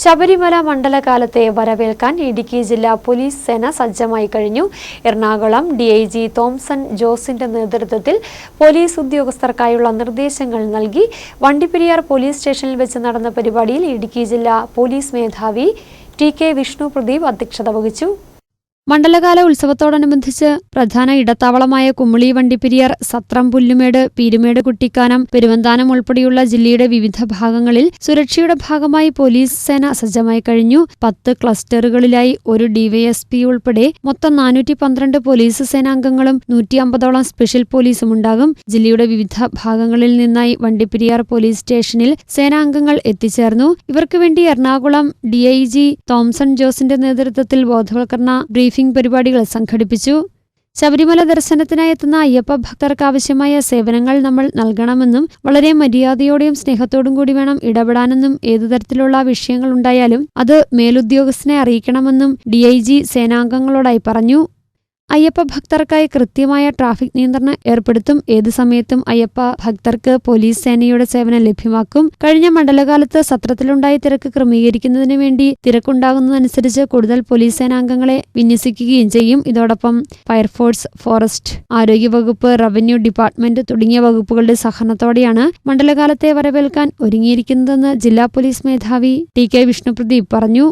ശബരിമല മണ്ഡലകാലത്തെ വരവേൽക്കാൻ ഇടുക്കി ജില്ലാ പോലീസ് സേന സജ്ജമായി കഴിഞ്ഞു. Ernakulam D I G Thomson ജോസിന്റെ നേതൃത്വത്തിൽ പോലീസ് ഉദ്യോഗസ്ഥർക്കായുള്ള നിർദ്ദേശങ്ങൾ നൽകി. വണ്ടിപ്പെരിയാർ പോലീസ് സ്റ്റേഷനിൽ വെച്ച് നടന്ന പരിപാടിയിൽ ഇടുക്കി ജില്ലാ പോലീസ് മേധാവി ടി കെ വിഷ്ണു പ്രദീപ് അധ്യക്ഷത വഹിച്ചു. മണ്ഡലകാല ഉത്സവത്തോടനുബന്ധിച്ച് പ്രധാന ഇടത്താവളമായ കുമിളി വണ്ടിപ്പെരിയാർ സത്രം പുല്ലുമേട് പീരുമേട് കുട്ടിക്കാനം പെരുവന്താനം ഉൾപ്പെടെയുള്ള ജില്ലയുടെ വിവിധ ഭാഗങ്ങളിൽ സുരക്ഷയുടെ ഭാഗമായി പോലീസ് സേന സജ്ജമായി കഴിഞ്ഞു. പത്ത് ക്ലസ്റ്ററുകളിലായി ഒരു ഡിവൈഎസ്പി ഉൾപ്പെടെ മൊത്തം നാനൂറ്റി പന്ത്രണ്ട് പോലീസ് സേനാംഗങ്ങളും നൂറ്റി അമ്പതോളം സ്പെഷ്യൽ പോലീസും ഉണ്ടാകും. ജില്ലയുടെ വിവിധ ഭാഗങ്ങളിൽ നിന്നായി വണ്ടിപ്പെരിയാർ പോലീസ് സ്റ്റേഷനിൽ സേനാംഗങ്ങൾ എത്തിച്ചേർന്നു. ഇവർക്കുവേണ്ടി എറണാകുളം ഡിഐജി തോംസൺ ജോസിന്റെ നേതൃത്വത്തിൽ ബോധവൽക്കരണ ബ്രീഫിംഗ് പരിപാടികൾ സംഘടിപ്പിച്ചു. ശബരിമല ദർശനത്തിനായി എത്തുന്ന അയ്യപ്പ ഭക്തർക്ക് ആവശ്യമായ സേവനങ്ങൾ നമ്മൾ നൽകണമെന്നും വളരെ മര്യാദയോടെയും സ്നേഹത്തോടും കൂടി വേണം ഇടപെടാനെന്നും ഏതു തരത്തിലുള്ള വിഷയങ്ങൾ ഉണ്ടായാലും അത് മേലുദ്യോഗസ്ഥനെ അറിയിക്കണമെന്നും ഡി ഐ ജി സേനാംഗങ്ങളോടായി പറഞ്ഞു. അയ്യപ്പ ഭക്തർക്കായി കൃത്യമായ ട്രാഫിക് നിയന്ത്രണം ഏർപ്പെടുത്തും. ഏതു സമയത്തും അയ്യപ്പ ഭക്തർക്ക് പോലീസ് സേനയുടെ സേവനം ലഭ്യമാക്കും. കഴിഞ്ഞ മണ്ഡലകാലത്ത് സത്രത്തിലുണ്ടായ തിരക്ക് ക്രമീകരിക്കുന്നതിന് വേണ്ടി തിരക്കുണ്ടാകുന്നതനുസരിച്ച് കൂടുതൽ പോലീസ് സേനാംഗങ്ങളെ വിന്യസിക്കുകയും ചെയ്യും. ഇതോടൊപ്പം ഫയർഫോഴ്സ് ഫോറസ്റ്റ് ആരോഗ്യവകുപ്പ് റവന്യൂ ഡിപ്പാർട്ട്മെന്റ് തുടങ്ങിയ വകുപ്പുകളുടെ സഹകരണത്തോടെയാണ് മണ്ഡലകാലത്തെ വരവേൽക്കാൻ ഒരുങ്ങിയിരിക്കുന്നതെന്ന് ജില്ലാ പോലീസ് മേധാവി ടി കെ വിഷ്ണുപ്രദീപ് പറഞ്ഞു.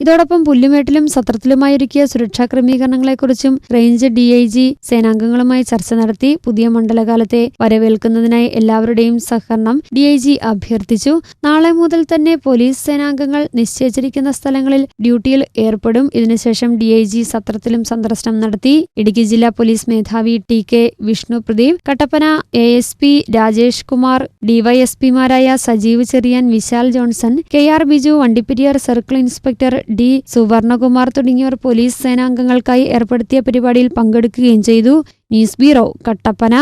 ഇതോടൊപ്പം പുല്ലുമേട്ടിലും സത്രത്തിലുമായി ഒരുക്കിയ സുരക്ഷാ ക്രമീകരണങ്ങളെക്കുറിച്ചും റേഞ്ച് ഡി ഐ ജി സേനാംഗങ്ങളുമായി ചർച്ച നടത്തി പുതിയ മണ്ഡലകാലത്തെ വരവേൽക്കുന്നതിനായി എല്ലാവരുടെയും സഹകരണം ഡി ഐ ജി അഭ്യർത്ഥിച്ചു. നാളെ മുതൽ തന്നെ പോലീസ് സേനാംഗങ്ങൾ നിശ്ചയിച്ചിരിക്കുന്ന സ്ഥലങ്ങളിൽ ഡ്യൂട്ടിയിൽ ഏർപ്പെടും. ഇതിനുശേഷം ഡി ഐ ജി സത്രത്തിലും സന്ദർശനം നടത്തി. ഇടുക്കി ജില്ലാ പോലീസ് മേധാവി T K Vishnu Pradeep Kattappana A S P Rajesh Kumar ഡിവൈഎസ്പിമാരായ Sajeev Cherian Vishal Johnson K R Biju Vandiperiyar circle inspector D Suvarnakumar തുടങ്ങിയവർ പോലീസ് സേനാംഗങ്ങൾക്കായി ഏർപ്പെടുത്തിയ പരിപാടിയിൽ പങ്കെടുക്കുകയും ചെയ്തു. News bureau Kattappana.